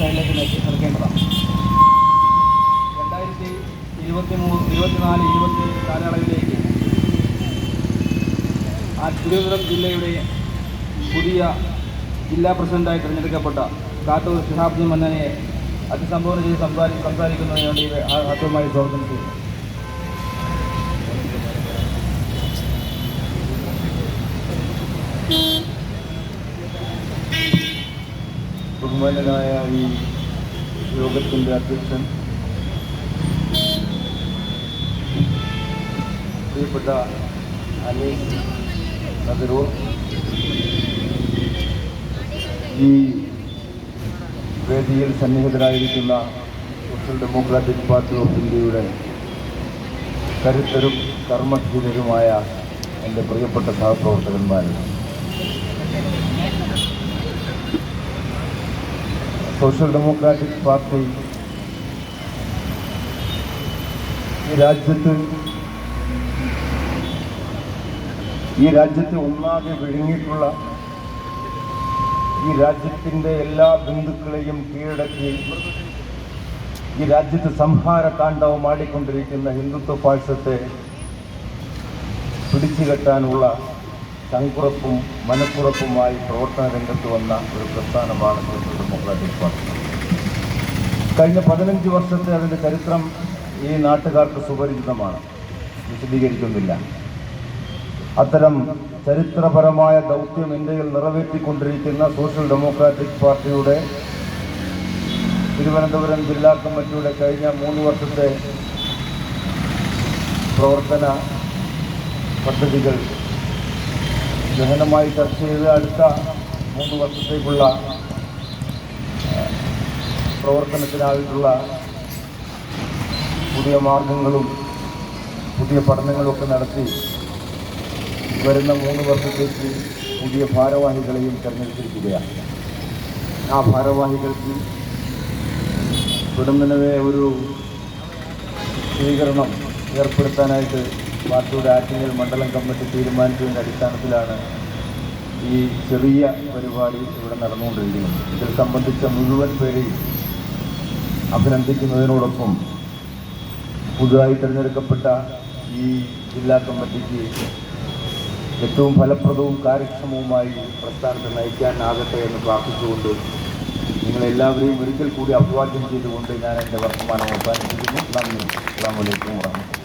സൈഡിലേക്ക് നിൽക്കേണ്ടതാണ് രണ്ടായിരത്തി ഇരുപത്തി മൂന്ന് ഇരുപത്തിനാല് ഇരുപത്തി കാലയളവിലേക്ക് ആ തിരുവനന്തപുരം ജില്ലയുടെ പുതിയ ജില്ലാ പ്രസിഡന്റായി തിരഞ്ഞെടുക്കപ്പെട്ട കാട്ടൂർ ശിഹാബ്ദി മന്നനെ അഭിസംബോധന ചെയ്ത് സംസാരി സംസാരിക്കുന്നതിന് വേണ്ടി ആദ്യമായി സ്വാഗതം ചെയ്യുന്നു. ബഹുമാനനായ ഈ യോഗത്തിന്റെ അധ്യക്ഷൻ പ്രിയപ്പെട്ട അനേക നഗരൂർ ഈ വേദിയിൽ സന്നിഹിതരായിരിക്കുന്ന സോഷ്യൽ ഡെമോക്രാറ്റിക് പാർട്ടി ഓഫ് ഇന്ത്യയുടെ കരുത്തരും കർമ്മധീരരുമായ എന്റെ പ്രിയപ്പെട്ട സഹപ്രവർത്തകന്മാരും സോഷ്യൽ ഡെമോക്രാറ്റിക് പാർട്ടി രാജ്യത്ത് ഈ രാജ്യത്തെ ഒന്നാകെ വിഴുങ്ങിയിട്ടുള്ള ഈ രാജ്യത്തിന്റെ എല്ലാ ബന്ധുക്കളെയും കീഴടക്കി ഈ രാജ്യത്ത് സംഹാര താണ്ഡവം ആടിക്കൊണ്ടിരിക്കുന്ന ഹിന്ദുത്വ പാഴ്സത്തെ പിടിച്ചു കെട്ടാനുള്ള മനപ്പുറപ്പുമായി പ്രവർത്തന രംഗത്ത് വന്ന ഒരു പ്രസ്ഥാനമാണ് സോഷ്യൽ ഡെമോക്രാറ്റിക് പാർട്ടി. കഴിഞ്ഞ പതിനഞ്ച് വർഷത്തെ അതിന്റെ ചരിത്രം ഈ നാട്ടുകാർക്ക് സുപരിചിതമാണ്. വിശദീകരിക്കുന്നില്ല. അത്തരം ചരിത്രപരമായ ദൗത്യം ഇന്ത്യയിൽ നിറവേറ്റിക്കൊണ്ടിരിക്കുന്ന സോഷ്യൽ ഡെമോക്രാറ്റിക് പാർട്ടിയുടെ തിരുവനന്തപുരം ജില്ലാ കമ്മിറ്റിയുടെ കഴിഞ്ഞ മൂന്ന് വർഷത്തെ പ്രവർത്തന പദ്ധതികൾ ഗഹനമായി ചർച്ച ചെയ്ത് അടുത്ത മൂന്ന് വർഷത്തേക്കുള്ള പ്രവർത്തനത്തിനായിട്ടുള്ള പുതിയ മാർഗങ്ങളും പുതിയ പഠനങ്ങളൊക്കെ നടത്തി വരുന്ന മൂന്ന് വർഷത്തേക്ക് പുതിയ ഭാരവാഹികളെയും തിരഞ്ഞെടുത്തിരിക്കുകയാണ്. ആ ഭാരവാഹികൾക്ക് ഉടനെ ഒരു സ്വീകരണം ഏർപ്പെടുത്താനായിട്ട് പാർട്ടിയുടെ ആറ്റിങ്ങൽ മണ്ഡലം കമ്മിറ്റി തീരുമാനിച്ചതിന്റെ അടിസ്ഥാനത്തിലാണ് ഈ ചെറിയ പരിപാടി ഇവിടെ നടന്നുകൊണ്ടിരിക്കുന്നത്. ഇതിൽ സംബന്ധിച്ച മുഴുവൻ പേരെയും അഭിനന്ദിക്കുന്നതിനോടൊപ്പം പുതുതായി തിരഞ്ഞെടുക്കപ്പെട്ട ഈ ജില്ലാ കമ്മിറ്റിക്ക് ഏറ്റവും ഫലപ്രദവും കാര്യക്ഷമവുമായി പ്രസ്ഥാനത്തെ നയിക്കാനാകട്ടെ എന്ന് പ്രാർത്ഥിച്ചുകൊണ്ട് നിങ്ങളെല്ലാവരെയും ഒരിക്കൽ കൂടി അഭിവാദ്യം ചെയ്തുകൊണ്ട് ഞാൻ എന്റെ വർത്തമാനം അവസാനിപ്പിക്കുന്നു. നന്ദി. അസ്സാം വലൈക്കും വാഹമത്തുള്ള